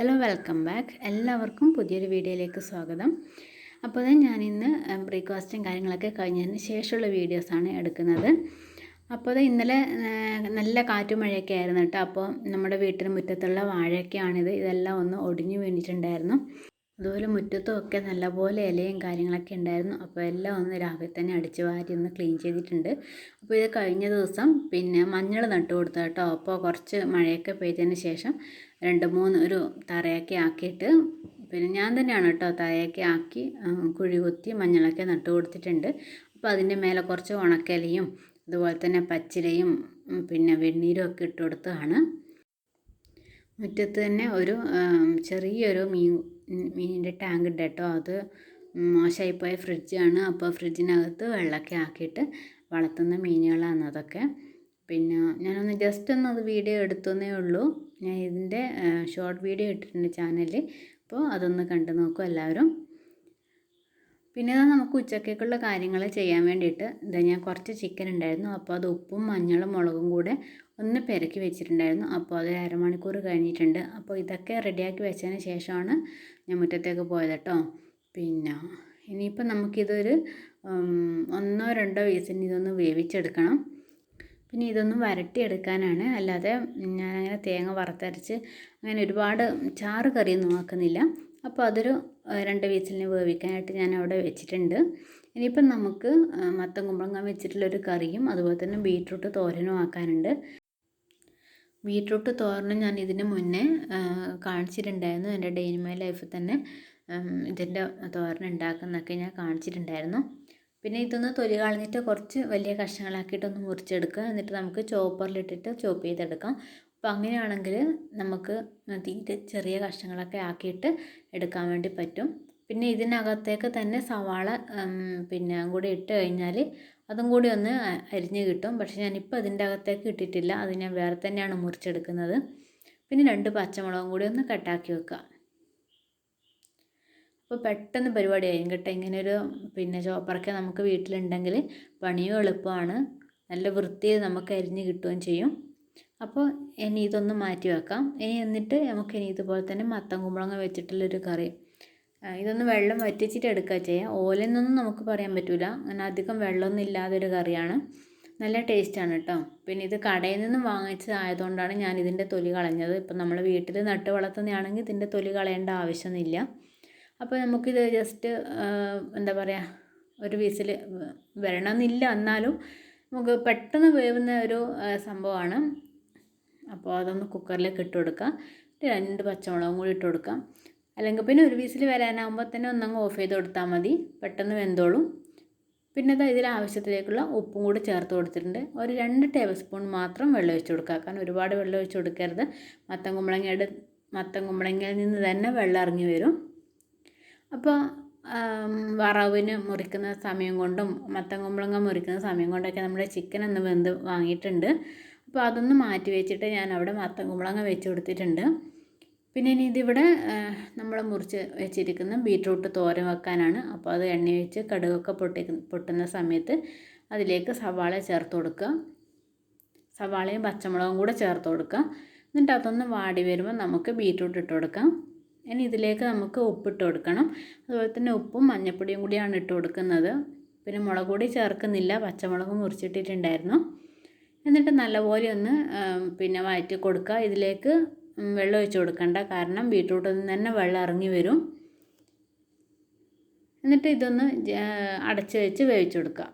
Hello welcome back എല്ലാവർക്കും പുതിയൊരു വീഡിയോയിലേക്ക് സ്വാഗതം. അപ്പോൾ ഞാനിന്ന് ബ്രേക്ക്ഫാസ്റ്റും കാര്യങ്ങളൊക്കെ കഴിഞ്ഞതിന് ശേഷമുള്ള വീഡിയോസാണ് എടുക്കുന്നത്. അപ്പോൾ അത് ഇന്നലെ നല്ല കാറ്റും മഴയൊക്കെ ആയിരുന്നു കേട്ടോ. അപ്പോൾ നമ്മുടെ വീട്ടിന് മുറ്റത്തുള്ള വാഴയൊക്കെയാണിത്. ഇതെല്ലാം ഒന്ന് ഒടിഞ്ഞു വീണിട്ടുണ്ടായിരുന്നു. അതുപോലെ മുറ്റത്തും ഒക്കെ നല്ലപോലെ ഇലയും കാര്യങ്ങളൊക്കെ ഉണ്ടായിരുന്നു. അപ്പോൾ എല്ലാം ഒന്ന് രാവിലെ തന്നെ അടിച്ച് വാരി ഒന്ന് ക്ലീൻ ചെയ്തിട്ടുണ്ട്. അപ്പോൾ ഇത് കഴിഞ്ഞ ദിവസം പിന്നെ മഞ്ഞൾ നട്ടു കൊടുത്തു കേട്ടോ. അപ്പോൾ കുറച്ച് മഴയൊക്കെ പെയ്തതിന് ശേഷം രണ്ട് മൂന്ന് ഒരു തറയൊക്കെ ആക്കിയിട്ട് പിന്നെ ഞാൻ തന്നെയാണ് കേട്ടോ തറയൊക്കെ ആക്കി കുഴി കുത്തി മഞ്ഞളൊക്കെ നട്ടു കൊടുത്തിട്ടുണ്ട്. അപ്പോൾ അതിന്റെ മേലെ കുറച്ച് ഉണക്കലയും അതുപോലെ തന്നെ പച്ചിലയും പിന്നെ വെണ്ണീരും ഒക്കെ ഇട്ട് കൊടുത്തതാണ്. മുറ്റത്ത് തന്നെ ഒരു ചെറിയൊരു മീൻ മീനിന്റെ ടാങ്ക് ഉണ്ട് കേട്ടോ അത്. മോശമായിപ്പോയ ഫ്രിഡ്ജാണ്. അപ്പോൾ ഫ്രിഡ്ജിനകത്ത് വെള്ളമൊക്കെ ആക്കിയിട്ട് വളർത്തുന്ന മീനുകളാണ് അതൊക്കെ. പിന്നെ ഞാനൊന്ന് ജസ്റ്റ് ഒന്ന് അത് വീഡിയോ എടുത്തതേ ഉള്ളൂ. ഞാൻ ഇതിന്റെ ഷോർട്ട് വീഡിയോ ഇട്ടിട്ടുണ്ട് ചാനലിൽ അപ്പോൾ അതൊന്ന് കണ്ടു നോക്കൂ എല്ലാവരും. പിന്നെ നമുക്ക് ഉച്ചക്കേക്കുള്ള കാര്യങ്ങൾ ചെയ്യാൻ വേണ്ടിയിട്ട് ഇതാ ഞാൻ കുറച്ച് ചിക്കൻ ഉണ്ടായിരുന്നു. അപ്പോൾ അത് ഉപ്പും മഞ്ഞളും മുളകും കൂടെ ഒന്ന് പെരക്കി വെച്ചിട്ടുണ്ടായിരുന്നു. അപ്പോൾ അത് അരമണിക്കൂർ കഴിഞ്ഞിട്ടുണ്ട്. അപ്പോൾ ഇതൊക്കെ റെഡിയാക്കി വെച്ചതിന് ശേഷമാണ് ഞാൻ മുറ്റത്തേക്ക് പോയത് കേട്ടോ. പിന്നെ ഇനിയിപ്പോൾ നമുക്കിതൊരു ഒന്നോ രണ്ടോ വീസിന് ഇതൊന്ന് വേവിച്ചെടുക്കണം. പിന്നെ ഇതൊന്നും വരട്ടിയെടുക്കാനാണ്. അല്ലാതെ ഞാനങ്ങനെ തേങ്ങ വറുത്തരച്ച് അങ്ങനെ ഒരുപാട് ചാറ് കറിയൊന്നും ആക്കുന്നില്ല. അപ്പോൾ അതൊരു രണ്ട് വീച്ചിലിന് വേവിക്കാനായിട്ട് ഞാൻ അവിടെ വെച്ചിട്ടുണ്ട്. ഇനിയിപ്പം നമുക്ക് മത്തൻ കുമ്പളങ്ങ വെച്ചിട്ടുള്ളൊരു കറിയും അതുപോലെ തന്നെ ബീട്രൂട്ട് തോരനും ആക്കാനുണ്ട്. ബീട്രൂട്ട് തോരനും ഞാൻ ഇതിന് മുന്നേ കാണിച്ചിട്ടുണ്ടായിരുന്നു. എന്റെ ഡെയിനിമൈ ലൈഫിൽ തന്നെ ഇതിന്റെ തോരൻ ഉണ്ടാക്കുന്നതൊക്കെ ഞാൻ കാണിച്ചിട്ടുണ്ടായിരുന്നു. പിന്നെ ഇതൊന്ന് തൊലി കളഞ്ഞിട്ട് കുറച്ച് വലിയ കഷ്ണങ്ങളാക്കിയിട്ടൊന്ന് മുറിച്ചെടുക്കുക. എന്നിട്ട് നമുക്ക് ചോപ്പറിലിട്ടിട്ട് ചോപ്പ് ചെയ്തെടുക്കാം. അപ്പോൾ അങ്ങനെയാണെങ്കിൽ നമുക്ക് തീരെ ചെറിയ കഷ്ണങ്ങളൊക്കെ ആക്കിയിട്ട് എടുക്കാൻ വേണ്ടി പറ്റും. പിന്നെ ഇതിനകത്തേക്ക് തന്നെ സവാള പിന്നെ കൂടി ഇട്ട് കഴിഞ്ഞാൽ അതും കൂടി ഒന്ന് അരിഞ്ഞ് കിട്ടും. പക്ഷേ ഞാനിപ്പോൾ അതിന്റെ അകത്തേക്ക് ഇട്ടിട്ടില്ല. അത് ഞാൻ വേറെ തന്നെയാണ് മുറിച്ചെടുക്കുന്നത്. പിന്നെ രണ്ട് പച്ചമുളകും കൂടി ഒന്ന് കട്ടാക്കി വെക്കുക. അപ്പോൾ പെട്ടെന്ന് പരിപാടി ആയിരിക്കും കേട്ടോ ഇങ്ങനൊരു പിന്നെ ചോപ്പറൊക്കെ നമുക്ക് വീട്ടിലുണ്ടെങ്കിൽ പണിയും എളുപ്പമാണ് നല്ല വൃത്തിയിൽ നമുക്ക് അരിഞ്ഞ് കിട്ടുകയും ചെയ്യും. അപ്പോൾ ഇനി ഇതൊന്ന് മാറ്റി വെക്കാം. ഇനി എന്നിട്ട് നമുക്ക് ഇനി ഇതുപോലെ തന്നെ മത്തം കുമ്പളങ്ങ വെച്ചിട്ടുള്ളൊരു കറി. ഇതൊന്ന് വെള്ളം വറ്റിച്ചിട്ട് എടുക്കുക ചെയ്യാം. ഓലെന്നൊന്നും നമുക്ക് പറയാൻ പറ്റില്ല അങ്ങനെ അധികം വെള്ളമൊന്നും ഇല്ലാതൊരു കറിയാണ്. നല്ല ടേസ്റ്റാണ് കേട്ടോ. പിന്നെ ഇത് കടയിൽ നിന്നും വാങ്ങിച്ചതായതുകൊണ്ടാണ് ഞാൻ ഇതിന്റെ തൊലി കളഞ്ഞത്. ഇപ്പം നമ്മൾ വീട്ടിൽ നട്ട് വളർത്തുന്നതാണെങ്കിൽ ഇതിന്റെ തൊലി കളയേണ്ട ആവശ്യമൊന്നുമില്ല. അപ്പോൾ നമുക്കിത് ജസ്റ്റ് എന്താ പറയുക ഒരു വിസിൽ വരണമെന്നില്ല എന്നാലും നമുക്ക് പെട്ടെന്ന് വേവുന്ന ഒരു സംഭവമാണ്. അപ്പോൾ അതൊന്ന് കുക്കറിലേക്ക് ഇട്ട് കൊടുക്കാം. രണ്ട് പച്ചമുളകും കൂടി ഇട്ട് കൊടുക്കാം. അല്ലെങ്കിൽ പിന്നെ ഒരു വിസിൽ വരാനാകുമ്പോൾ തന്നെ ഒന്നങ്ങ് ഓഫ് ചെയ്ത് കൊടുത്താൽ മതി. പെട്ടെന്ന് വെന്തോളും. പിന്നെ അത് ഇതിൽ ആവശ്യത്തിലേക്കുള്ള ഉപ്പും കൂടി ചേർത്ത് കൊടുത്തിട്ടുണ്ട്. ഒരു രണ്ട് ടേബിൾ സ്പൂൺ മാത്രം വെള്ളം ഒഴിച്ച് കൊടുക്കുക. കാരണം ഒരുപാട് വെള്ളം ഒഴിച്ച് കൊടുക്കരുത്. മത്തൻ കുമ്പളങ്ങയുടെ മത്തൻ കുമ്പളങ്ങയിൽ നിന്ന് തന്നെ വെള്ളം ഇറങ്ങി വരും. അപ്പോൾ വറവിന് മുറിക്കുന്ന സമയം കൊണ്ടും മത്തൻ കുമ്പളങ്ങ മുറിക്കുന്ന സമയം കൊണ്ടൊക്കെ നമ്മുടെ ചിക്കൻ ഒന്ന് വെന്ത് വാങ്ങിയിട്ടുണ്ട്. അപ്പോൾ അതൊന്ന് മാറ്റി വെച്ചിട്ട് ഞാൻ അവിടെ മത്തൻ കുമ്പളങ്ങ വെച്ച് കൊടുത്തിട്ടുണ്ട്. പിന്നെ ഇനി ഇതിവിടെ നമ്മൾ മുറിച്ച് വെച്ചിരിക്കുന്ന ബീട്രൂട്ട് തോരൻ വെക്കാനാണ്. അപ്പോൾ അത് എണ്ണ വെച്ച് കടുകൊക്കെ പൊട്ടി പൊട്ടുന്ന സമയത്ത് അതിലേക്ക് സവാള ചേർത്ത് കൊടുക്കുക. സവാളയും പച്ചമുളകും കൂടെ ചേർത്ത് കൊടുക്കുക. എന്നിട്ട് അതൊന്ന് വാടി വരുമ്പോൾ നമുക്ക് ബീട്രൂട്ട് ഇട്ട് കൊടുക്കാം. ഇനി ഇതിലേക്ക് നമുക്ക് ഉപ്പിട്ട് കൊടുക്കണം. അതുപോലെ തന്നെ ഉപ്പും മഞ്ഞൾപ്പൊടിയും കൂടിയാണ് ഇട്ട് കൊടുക്കുന്നത്. പിന്നെ മുളക് പൊടി ചേർക്കുന്നില്ല. പച്ചമുളക് മുറിച്ചിട്ടിട്ടുണ്ടായിരുന്നു. എന്നിട്ട് നല്ലപോലെ ഒന്ന് പിന്നെ വഴറ്റി കൊടുക്കുക. ഇതിലേക്ക് വെള്ളം ഒഴിച്ച് കൊടുക്കണ്ട. കാരണം ബീട്രൂട്ടിൽ നിന്ന് തന്നെ വെള്ളം ഇറങ്ങി വരും. എന്നിട്ട് ഇതൊന്ന് അടച്ച് വെച്ച് വേവിച്ച് കൊടുക്കുക.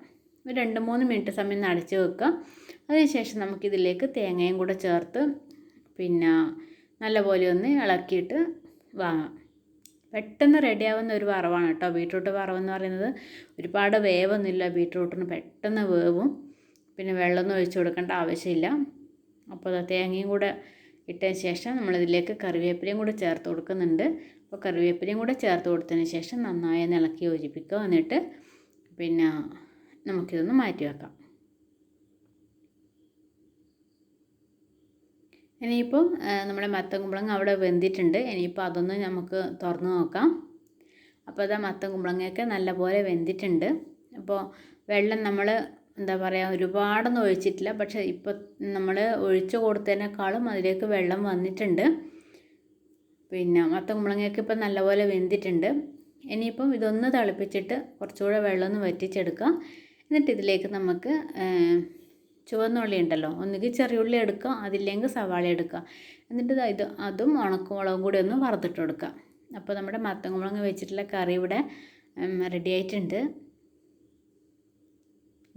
ഒരു രണ്ട് മൂന്ന് മിനിറ്റ് സമയം അടച്ച് വെക്കുക. അതിനുശേഷം നമുക്കിതിലേക്ക് തേങ്ങയും കൂടെ ചേർത്ത് പിന്നെ നല്ലപോലെ ഒന്ന് ഇളക്കിയിട്ട് വാങ്ങാം. പെട്ടെന്ന് റെഡിയാവുന്ന ഒരു വറവാണ് കേട്ടോ. ബീട്രൂട്ട് വറവെന്ന് പറയുന്നത് ഒരുപാട് വേവൊന്നുമില്ല. ബീട്രൂട്ടിന് പെട്ടെന്ന് വേവും. പിന്നെ വെള്ളമൊന്നും ഒഴിച്ചു കൊടുക്കേണ്ട ആവശ്യമില്ല. അപ്പോൾ അത് തേങ്ങയും കൂടെ ഇട്ടതിന് ശേഷം നമ്മളിതിലേക്ക് കറിവേപ്പിലയും കൂടെ ചേർത്ത് കൊടുക്കുന്നുണ്ട്. അപ്പോൾ കറിവേപ്പിലയും കൂടെ ചേർത്ത് കൊടുത്തതിന് ശേഷം നന്നായി ഇളക്കി യോജിപ്പിക്കുക. എന്നിട്ട് പിന്നെ നമുക്കിതൊന്ന് മാറ്റി വെക്കാം. ഇനിയിപ്പോൾ നമ്മുടെ മത്തൻ കുമ്പളങ്ങ അവിടെ വെന്തിട്ടുണ്ട്. ഇനിയിപ്പോൾ അതൊന്ന് നമുക്ക് തുറന്ന് നോക്കാം. അപ്പോൾ അതാ മത്തൻ കുമ്പളങ്ങയൊക്കെ നല്ലപോലെ വെന്തിട്ടുണ്ട്. അപ്പോൾ വെള്ളം നമ്മൾ എന്താ പറയുക ഒരുപാടൊന്നും ഒഴിച്ചിട്ടില്ല. പക്ഷേ ഇപ്പോൾ നമ്മൾ ഒഴിച്ചു കൊടുത്തതിനേക്കാളും അതിലേക്ക് വെള്ളം വന്നിട്ടുണ്ട്. പിന്നെ മത്തം കുമ്പളങ്ങയൊക്കെ ഇപ്പം നല്ലപോലെ വെന്തിട്ടുണ്ട്. ഇനിയിപ്പം ഇതൊന്ന് തിളപ്പിച്ചിട്ട് കുറച്ചുകൂടെ വെള്ളം ഒന്ന് വറ്റിച്ചെടുക്കാം. എന്നിട്ട് ഇതിലേക്ക് നമുക്ക് ചുവന്നുള്ളി ഉണ്ടല്ലോ. ഒന്നുകിൽ ചെറിയ ഉള്ളി എടുക്കുക അതില്ലെങ്കിൽ സവാള എടുക്കുക. എന്നിട്ട് ഇത് അതും ഉണക്കമുളകും കൂടി ഒന്ന് വറുത്തിട്ട് കൊടുക്കുക. അപ്പോൾ നമ്മുടെ മത്തങ്ങുളങ്ങ് വെച്ചിട്ടുള്ള കറി ഇവിടെ റെഡി ആയിട്ടുണ്ട്.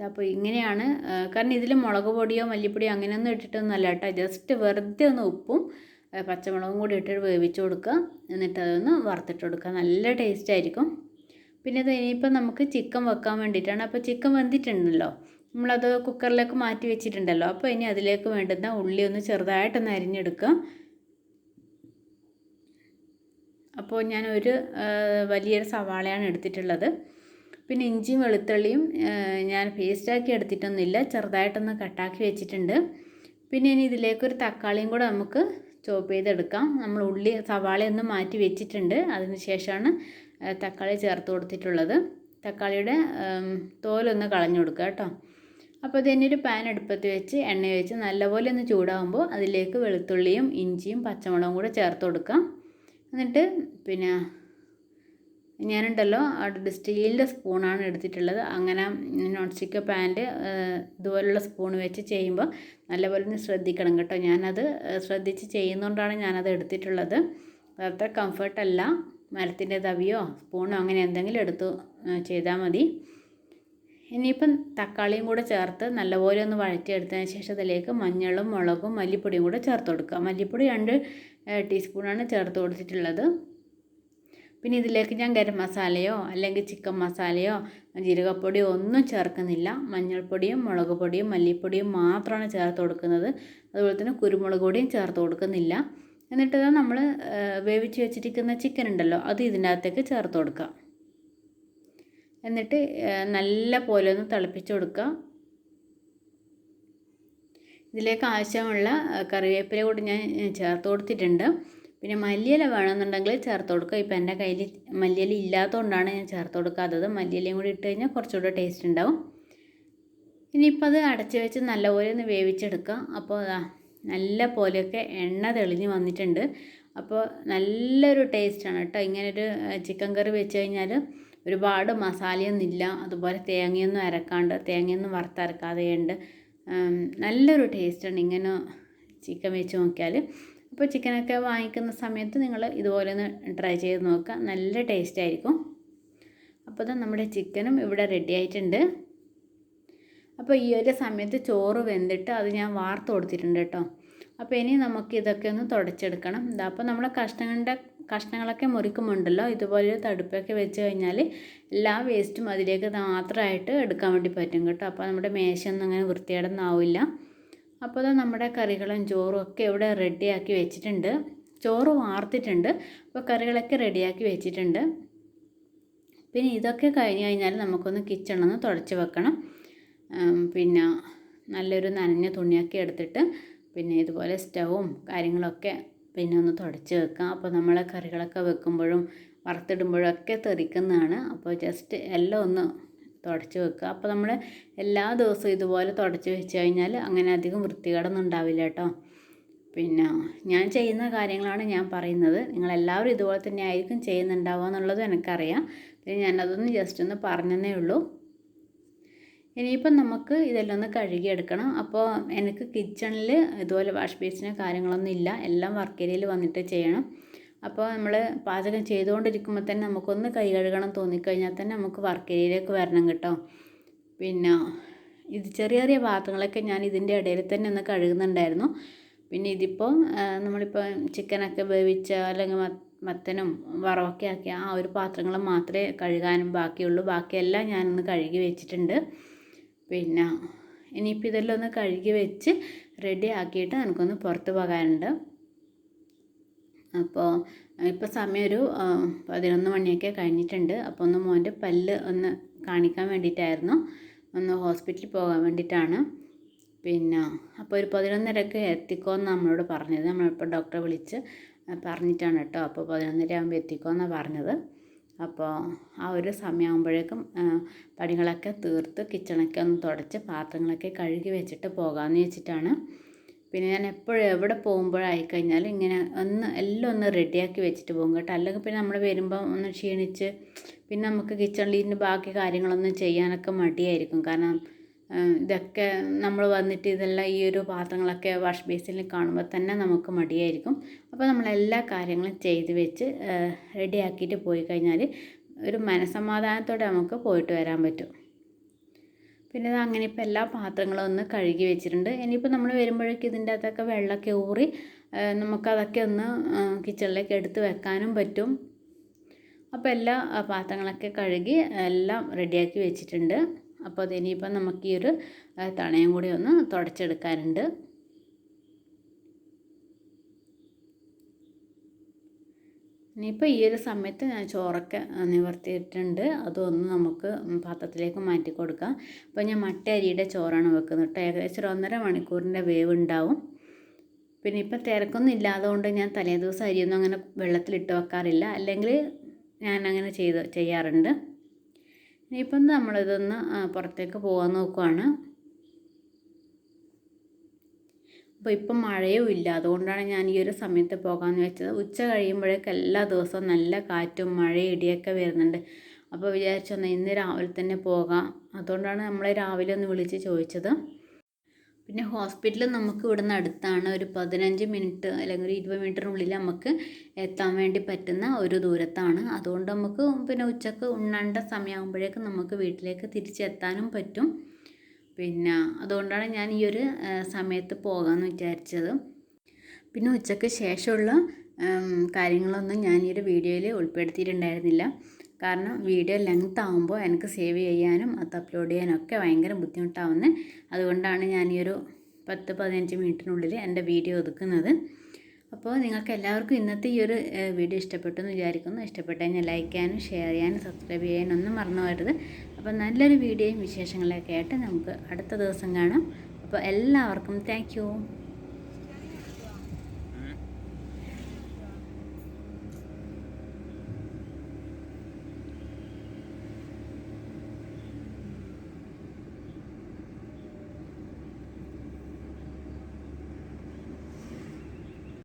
അപ്പോൾ ഇങ്ങനെയാണ് കാരണം ഇതിൽ മുളക് പൊടിയോ മല്ലിപ്പൊടിയോ അങ്ങനെയൊന്നും ഇട്ടിട്ടൊന്നുമല്ല കേട്ടോ. ജസ്റ്റ് വെറുതെ ഒന്ന് ഉപ്പും പച്ചമുളകും കൂടി ഇട്ടിട്ട് വേവിച്ച് കൊടുക്കുക. എന്നിട്ട് അതൊന്ന് വറുത്തിട്ട് കൊടുക്കുക. നല്ല ടേസ്റ്റ് ആയിരിക്കും. പിന്നെ ഇത് ഇനിയിപ്പോൾ നമുക്ക് ചിക്കൻ വെക്കാൻ വേണ്ടിയിട്ടാണ്. അപ്പോൾ ചിക്കൻ വെന്തിട്ടുണ്ടല്ലോ. നമ്മളത് കുക്കറിലേക്ക് മാറ്റി വെച്ചിട്ടുണ്ടല്ലോ. അപ്പോൾ ഇനി അതിലേക്ക് വേണ്ടുന്ന ഉള്ളി ഒന്ന് ചെറുതായിട്ടൊന്ന് അരിഞ്ഞെടുക്കുക അപ്പോൾ ഞാൻ ഒരു വലിയൊരു സവാളയാണ് എടുത്തിട്ടുള്ളത്. പിന്നെ ഇഞ്ചിയും വെളുത്തുള്ളിയും ഞാൻ പേസ്റ്റാക്കി എടുത്തിട്ടൊന്നുമില്ല. ചെറുതായിട്ടൊന്ന് കട്ടാക്കി വെച്ചിട്ടുണ്ട്. പിന്നെ ഇനി ഇതിലേക്കൊരു തക്കാളിയും കൂടെ നമുക്ക് ചോപ്പ് ചെയ്തെടുക്കാം. നമ്മൾ ഉള്ളി സവാളയൊന്നും മാറ്റി വെച്ചിട്ടുണ്ട്. അതിന് ശേഷമാണ് തക്കാളി ചേർത്ത് കൊടുത്തിട്ടുള്ളത്. തക്കാളിയുടെ തോലൊന്ന് കളഞ്ഞു കൊടുക്കുക കേട്ടോ. അപ്പോൾ ഇതിന്റെ ഒരു പാൻ അടുപ്പത്ത് വെച്ച് എണ്ണ വെച്ച് നല്ലപോലെ ഒന്ന് ചൂടാകുമ്പോൾ അതിലേക്ക് വെളുത്തുള്ളിയും ഇഞ്ചിയും പച്ചമുളകും കൂടെ ചേർത്ത് കൊടുക്കാം. എന്നിട്ട് പിന്നെ ഞാനുണ്ടല്ലോ സ്റ്റീലിന്റെ സ്പൂണാണ് എടുത്തിട്ടുള്ളത്. അങ്ങനെ നോൺ സ്റ്റിക്ക് പാന്റെ ഇതുപോലുള്ള സ്പൂൺ വെച്ച് ചെയ്യുമ്പോൾ നല്ലപോലെ ഒന്ന് ശ്രദ്ധിക്കണം കേട്ടോ. ഞാനത് ശ്രദ്ധിച്ച് ചെയ്യുന്നതുകൊണ്ടാണ് ഞാനത് എടുത്തിട്ടുള്ളത്. അത്ര കംഫർട്ടല്ല മരത്തിന്റെ തവിയോ സ്പൂണോ അങ്ങനെ എന്തെങ്കിലും എടുത്തു ചെയ്താൽ മതി. ഇനിയിപ്പം തക്കാളിയും കൂടെ ചേർത്ത് നല്ലപോലെ ഒന്ന് വഴറ്റിയെടുത്തതിന് ശേഷം അതിലേക്ക് മഞ്ഞളും മുളകും മല്ലിപ്പൊടിയും കൂടെ ചേർത്ത് കൊടുക്കുക. മല്ലിപ്പൊടി രണ്ട് ടീസ്പൂണാണ് ചേർത്ത് കൊടുത്തിട്ടുള്ളത്. പിന്നെ ഇതിലേക്ക് ഞാൻ ഗരം മസാലയോ അല്ലെങ്കിൽ ചിക്കൻ മസാലയോ ജീരകപ്പൊടിയോ ഒന്നും ചേർക്കുന്നില്ല. മഞ്ഞൾപ്പൊടിയും മുളക് പൊടിയും മല്ലിപ്പൊടിയും മാത്രമാണ് ചേർത്ത് കൊടുക്കുന്നത്. അതുപോലെ തന്നെ കുരുമുളക് പൊടിയും ചേർത്ത് കൊടുക്കുന്നില്ല. എന്നിട്ട് നമ്മൾ വേവിച്ച് വെച്ചിരിക്കുന്ന ചിക്കൻ ഉണ്ടല്ലോ അത് ഇതിന്റെ അകത്തേക്ക് ചേർത്ത് കൊടുക്കുക. എന്നിട്ട് നല്ല പോലെ ഒന്ന് തിളപ്പിച്ച് കൊടുക്കുക. ഇതിലേക്ക് ആവശ്യമുള്ള കറിവേപ്പില കൂടി ഞാൻ ചേർത്ത് കൊടുത്തിട്ടുണ്ട്. പിന്നെ മല്ലിയില വേണമെന്നുണ്ടെങ്കിൽ ചേർത്ത് കൊടുക്കുക. ഇപ്പോൾ എന്റെ കയ്യിൽ മല്ലിയില ഇല്ലാത്തതുകൊണ്ടാണ് ഞാൻ ചേർത്ത് കൊടുക്കാത്തത്. മല്ലിയിലയും കൂടി ഇട്ട് കഴിഞ്ഞാൽ കുറച്ചുകൂടെ ടേസ്റ്റ് ഉണ്ടാവും. ഇനിയിപ്പോൾ അത് അടച്ച് വെച്ച് നല്ലപോലെ ഒന്ന് വേവിച്ചെടുക്കുക. അപ്പോൾ നല്ല പോലെയൊക്കെ എണ്ണ തെളിഞ്ഞ് വന്നിട്ടുണ്ട്. അപ്പോൾ നല്ലൊരു ടേസ്റ്റാണ് കേട്ടോ. ഇങ്ങനൊരു ചിക്കൻ കറി വെച്ച് കഴിഞ്ഞാൽ ഒരുപാട് മസാലയൊന്നുമില്ല. അതുപോലെ തേങ്ങയൊന്നും അരക്കാണ്ട് തേങ്ങയൊന്നും വറുത്തരക്കാതെയുണ്ട്. നല്ലൊരു ടേസ്റ്റാണ് ഇങ്ങനെ ചിക്കൻ വെച്ച് നോക്കിയാൽ. അപ്പോൾ ചിക്കനൊക്കെ വാങ്ങിക്കുന്ന സമയത്ത് നിങ്ങൾ ഇതുപോലെ ഒന്ന് ട്രൈ ചെയ്ത് നോക്കുക. നല്ല ടേസ്റ്റ് ആയിരിക്കും അപ്പോൾ ഇത് നമ്മുടെ ചിക്കനും ഇവിടെ റെഡി ആയിട്ടുണ്ട്. അപ്പോൾ ഈ ഒരു സമയത്ത് ചോറ് വെന്തിട്ട് അത് ഞാൻ വാർത്ത് കൊടുത്തിട്ടുണ്ട് കേട്ടോ. അപ്പോൾ ഇനി നമുക്ക് ഇതൊക്കെ ഒന്ന് തുടച്ചെടുക്കണം. അപ്പോൾ നമ്മുടെ കഷ്ണങ്ങളുടെ കഷ്ണങ്ങളൊക്കെ മുറിക്കുമുണ്ടല്ലോ ഇതുപോലെ തടുപ്പൊക്കെ വെച്ച് കഴിഞ്ഞാൽ എല്ലാ വേസ്റ്റും അതിലേക്ക് മാത്രമായിട്ട് എടുക്കാൻ വേണ്ടി പറ്റും കേട്ടോ. അപ്പോൾ നമ്മുടെ മേശയൊന്നും അങ്ങനെ വൃത്തിയേടൊന്നാവില്ല അപ്പോൾ നമ്മുടെ കറികളും ചോറും ഒക്കെ ഇവിടെ റെഡിയാക്കി വെച്ചിട്ടുണ്ട്. ചോറ് വാർത്തിട്ടുണ്ട്. അപ്പോൾ കറികളൊക്കെ റെഡിയാക്കി വെച്ചിട്ടുണ്ട്. പിന്നെ ഇതൊക്കെ കഴിഞ്ഞ് കഴിഞ്ഞാൽ നമുക്കൊന്ന് കിച്ചണൊന്ന് തുടച്ച് വെക്കണം. പിന്നെ നല്ലൊരു നനഞ്ഞ തുണിയൊക്കെ എടുത്തിട്ട് പിന്നെ ഇതുപോലെ സ്റ്റവും കാര്യങ്ങളൊക്കെ പിന്നെ ഒന്ന് തുടച്ച് വെക്കുക അപ്പോൾ നമ്മൾ കറികളൊക്കെ വെക്കുമ്പോഴും വറുത്തിടുമ്പോഴും ഒക്കെ തെറിക്കുന്നതാണ്. അപ്പോൾ ജസ്റ്റ് എല്ലാം ഒന്ന് തുടച്ച് വെക്കുക. അപ്പോൾ നമ്മൾ എല്ലാ ദിവസവും ഇതുപോലെ തുടച്ച് വെച്ച് കഴിഞ്ഞാൽ അങ്ങനെ അധികം വൃത്തികേടൊന്നും ഉണ്ടാവില്ല കേട്ടോ. പിന്നെ ഞാൻ ചെയ്യുന്ന കാര്യങ്ങളാണ് ഞാൻ പറയുന്നത്. നിങ്ങളെല്ലാവരും ഇതുപോലെ തന്നെ ആയിരിക്കും ചെയ്യുന്നുണ്ടാവുക എന്നുള്ളതും എനിക്കറിയാം. പിന്നെ ഞാനതൊന്ന് ജസ്റ്റ് ഒന്ന് പറഞ്ഞതേ ഉള്ളൂ. ഇനിയിപ്പം നമുക്ക് ഇതെല്ലാം ഒന്ന് കഴുകിയെടുക്കണം. അപ്പോൾ എനിക്ക് കിച്ചണിൽ ഇതുപോലെ വാഷ് ബേസിനോ കാര്യങ്ങളൊന്നും ഇല്ല. എല്ലാം വർക്ക് ഏരിയയിൽ വന്നിട്ട് ചെയ്യണം. അപ്പോൾ നമ്മൾ പാചകം ചെയ്തുകൊണ്ടിരിക്കുമ്പോൾ തന്നെ നമുക്കൊന്ന് കൈ കഴുകണം തോന്നിക്കഴിഞ്ഞാൽ തന്നെ നമുക്ക് വർക്ക് ഏരിയയിലേക്ക് വരണം കേട്ടോ. പിന്നെ ഇത് ചെറിയ ചെറിയ പാത്രങ്ങളൊക്കെ ഞാൻ ഇതിന്റെ ഇടയിൽ തന്നെ ഒന്ന് കഴുകുന്നുണ്ടായിരുന്നു. പിന്നെ ഇതിപ്പോൾ നമ്മളിപ്പോൾ ചിക്കനൊക്കെ വേവിച്ച അല്ലെങ്കിൽ മത്തനും വറവൊക്കെ ആക്കിയ ആ ഒരു പാത്രങ്ങൾ മാത്രമേ കഴുകാനും ബാക്കിയുള്ളൂ. ബാക്കിയെല്ലാം ഞാനൊന്ന് കഴുകി വെച്ചിട്ടുണ്ട്. പിന്നെ ഇനിയിപ്പോൾ ഇതെല്ലാം ഒന്ന് കഴുകി വെച്ച് റെഡി ആക്കിയിട്ട് നമുക്കൊന്ന് പുറത്ത് പോകാനുണ്ട്. അപ്പോൾ ഇപ്പോൾ സമയം ഒരു പതിനൊന്ന് മണിയൊക്കെ കഴിഞ്ഞിട്ടുണ്ട്. അപ്പോൾ ഒന്ന് മോന്റെ പല്ല് ഒന്ന് കാണിക്കാൻ വേണ്ടിയിട്ടായിരുന്നു. ഒന്ന് ഹോസ്പിറ്റലിൽ പോകാൻ വേണ്ടിയിട്ടാണ്. പിന്നെ അപ്പോൾ ഒരു പതിനൊന്നരക്ക് എത്തിക്കോന്ന് നമ്മളോട് പറഞ്ഞത്. നമ്മളിപ്പോൾ ഡോക്ടറെ വിളിച്ച് പറഞ്ഞിട്ടാണ് കേട്ടോ. അപ്പോൾ പതിനൊന്നര ആകുമ്പോൾ എത്തിക്കോന്നാണ് പറഞ്ഞത്. അപ്പോൾ ആ ഒരു സമയമാകുമ്പോഴേക്കും പണികളൊക്കെ തീർത്ത് കിച്ചണൊക്കെ ഒന്ന് തുടച്ച് പാത്രങ്ങളൊക്കെ കഴുകി വെച്ചിട്ട് പോകാമെന്ന് വെച്ചിട്ടാണ്. പിന്നെ ഞാൻ എപ്പോഴും എവിടെ പോകുമ്പോഴായി കഴിഞ്ഞാൽ ഇങ്ങനെ ഒന്ന് എല്ലാം ഒന്ന് റെഡിയാക്കി വെച്ചിട്ട് പോകും കേട്ടോ. അല്ലെങ്കിൽ പിന്നെ നമ്മൾ വരുമ്പോൾ ഒന്ന് ക്ഷീണിച്ച് പിന്നെ നമുക്ക് കിച്ചണിൽ ബാക്കി കാര്യങ്ങളൊന്നും ചെയ്യാനൊക്കെ മടിയായിരിക്കും. കാരണം ഇതൊക്കെ നമ്മൾ വന്നിട്ട് ഇതെല്ലാം ഈ ഒരു പാത്രങ്ങളൊക്കെ വാഷ് ബേസിനിൽ കാണുമ്പോൾ തന്നെ നമുക്ക് മടിയായിരിക്കും. അപ്പോൾ നമ്മൾ എല്ലാ കാര്യങ്ങളും ചെയ്ത് വെച്ച് റെഡിയാക്കിയിട്ട് പോയി കഴിഞ്ഞാൽ ഒരു മനസമാധാനത്തോടെ നമുക്ക് പോയിട്ട് വരാൻ പറ്റും. പിന്നെ അങ്ങനെ ഇപ്പോൾ എല്ലാ പാത്രങ്ങളും ഒന്ന് കഴുകി വെച്ചിട്ടുണ്ട്. ഇനിയിപ്പോൾ നമ്മൾ വരുമ്പോഴേക്കും ഇതിന്റെ അകത്തൊക്കെ വെള്ളമൊക്കെ ഊറി നമുക്കതൊക്കെ ഒന്ന് കിച്ചണിലേക്ക് എടുത്ത് വെക്കാനും പറ്റും. അപ്പോൾ എല്ലാ പാത്രങ്ങളൊക്കെ കഴുകി എല്ലാം റെഡിയാക്കി വെച്ചിട്ടുണ്ട്. അപ്പോൾ അതിനിപ്പം നമുക്ക് ഈ ഒരു തണയും കൂടി ഒന്ന് തുടച്ചെടുക്കാനുണ്ട്. ഇനിയിപ്പോൾ ഈ ഒരു സമയത്ത് ഞാൻ ചോറൊക്കെ നിവർത്തിയിട്ടുണ്ട്. അതൊന്ന് നമുക്ക് പാത്രത്തിലേക്ക് മാറ്റി കൊടുക്കാം. അപ്പോൾ ഞാൻ മട്ട അരിയുടെ ചോറാണ് വെക്കുന്നത് കേട്ടോ. ഏകദേശം ഒരു ഒന്നര മണിക്കൂറിന്റെ വേവ് ഉണ്ടാവും പിന്നെ ഇപ്പം തിരക്കൊന്നും ഇല്ലാത്തതുകൊണ്ട് ഞാൻ തലേദിവസം അരിയൊന്നും അങ്ങനെ വെള്ളത്തിലിട്ട് വെക്കാറില്ല. അല്ലെങ്കിൽ ഞാൻ അങ്ങനെ ചെയ്ത് ചെയ്യാറുണ്ട്. ഇനിയിപ്പം നമ്മളിതൊന്ന് പുറത്തേക്ക് പോകാൻ നോക്കുവാണ്. അപ്പോൾ ഇപ്പം മഴയും ഇല്ല. അതുകൊണ്ടാണ് ഞാൻ ഈ ഒരു സമയത്ത് പോകാമെന്ന് വെച്ചത്. ഉച്ച കഴിയുമ്പോഴേക്ക് എല്ലാ ദിവസവും നല്ല കാറ്റും മഴയും ഇടിയൊക്കെ വരുന്നുണ്ട്. അപ്പോൾ വിചാരിച്ചു ഇന്ന് രാവിലെ തന്നെ പോകാം. അതുകൊണ്ടാണ് നമ്മളെ രാവിലെ ഒന്ന് വിളിച്ച് ചോദിച്ചത്. പിന്നെ ഹോസ്പിറ്റൽ നമുക്ക് ഇവിടുന്ന് അടുത്താണ് ഒരു പതിനഞ്ച് മിനിറ്റ് അല്ലെങ്കിൽ ഒരു ഇരുപത് മിനിറ്റിനുള്ളിൽ നമുക്ക് എത്താൻ വേണ്ടി പറ്റുന്ന ഒരു ദൂരത്താണ്. അതുകൊണ്ട് നമുക്ക് പിന്നെ ഉച്ചയ്ക്ക് ഉണ്ണേണ്ട സമയമാകുമ്പോഴേക്കും നമുക്ക് വീട്ടിലേക്ക് തിരിച്ചെത്താനും പറ്റും. പിന്നെ അതുകൊണ്ടാണ് ഞാൻ ഈ ഒരു സമയത്ത് പോകാമെന്ന് വിചാരിച്ചത്. പിന്നെ ഉച്ചയ്ക്ക് ശേഷമുള്ള കാര്യങ്ങളൊന്നും ഞാൻ ഈ ഒരു വീഡിയോയിൽ ഉൾപ്പെടുത്തിയിട്ടുണ്ടായിരുന്നില്ല. കാരണം വീഡിയോ ലെങ്ത് ആകുമ്പോൾ എനിക്ക് സേവ് ചെയ്യാനും അത് അപ്ലോഡ് ചെയ്യാനും ഒക്കെ ഭയങ്കര ബുദ്ധിമുട്ടാവുന്നത് അതുകൊണ്ടാണ് ഞാൻ ഈ ഒരു പത്ത് പതിനഞ്ച് മിനിറ്റിനുള്ളിൽ എന്റെ വീഡിയോ ഒതുക്കുന്നത്. അപ്പോൾ നിങ്ങൾക്ക് എല്ലാവർക്കും ഇന്നത്തെ ഈ ഒരു വീഡിയോ ഇഷ്ടപ്പെട്ടു എന്ന് വിചാരിക്കുന്നു. ഇഷ്ടപ്പെട്ടു കഴിഞ്ഞാൽ ലൈക്ക് ചെയ്യാനും ഷെയർ ചെയ്യാനും സബ്സ്ക്രൈബ് ചെയ്യാനും ഒന്നും മറന്നു പോകരുത്. അപ്പോൾ നല്ലൊരു വീഡിയോയും വിശേഷങ്ങളൊക്കെ ആയിട്ട് നമുക്ക് അടുത്ത ദിവസം കാണാം. അപ്പോൾ എല്ലാവർക്കും താങ്ക്